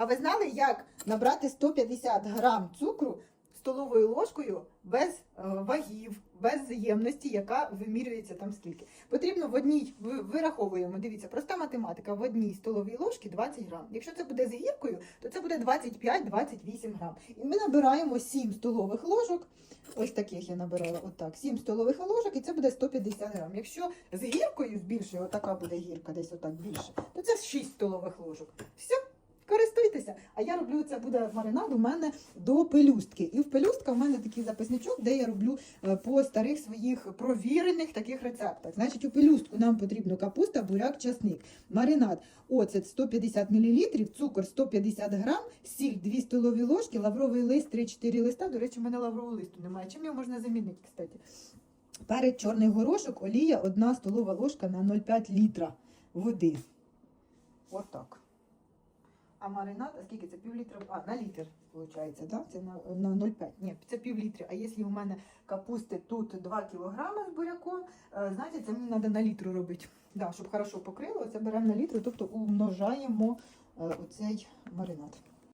А ви знали, як набрати 150 грам цукру столовою ложкою без е, вагів, без ємності, яка вимірюється там скільки? Потрібно в одній, вираховуємо, дивіться, проста математика, в одній столовій ложці 20 грам. Якщо це буде з гіркою, то це буде 25-28 грам. І ми набираємо 7 столових ложок. Ось таких я набирала, отак, 7 столових ложок, і це буде 150 грам. Якщо з гіркою з більшою, отака буде гірка, десь отак більше, то це 6 столових ложок. Все, користуйтеся. А я роблю це буде маринад у мене до пелюстки. І в пелюстка в мене такий записничок, де я роблю е, по старих своїх провірених таких рецептах. Значить, у пелюстку нам потрібно капуста, буряк, часник, маринад, оцет 150 мл, цукор 150 грам, сіль 2 столові ложки, лавровий лист 3-4 листа. До речі, у мене лаврового листу немає. Чим його можна замінити, кстати? Перець чорний горошок, олія 1 столова ложка на 0,5 літра води. Отак. А маринад, а скільки це? Пів літра? А, на літр, виходить, да? Це на, на 0,5. Ні, це пів літра. А якщо у мене капусти тут 2 кілограми з буряком, е, значить це мені треба на літру робити. Да, щоб хорошо покрило, це беремо на літру, тобто умножаємо е, оцей маринад.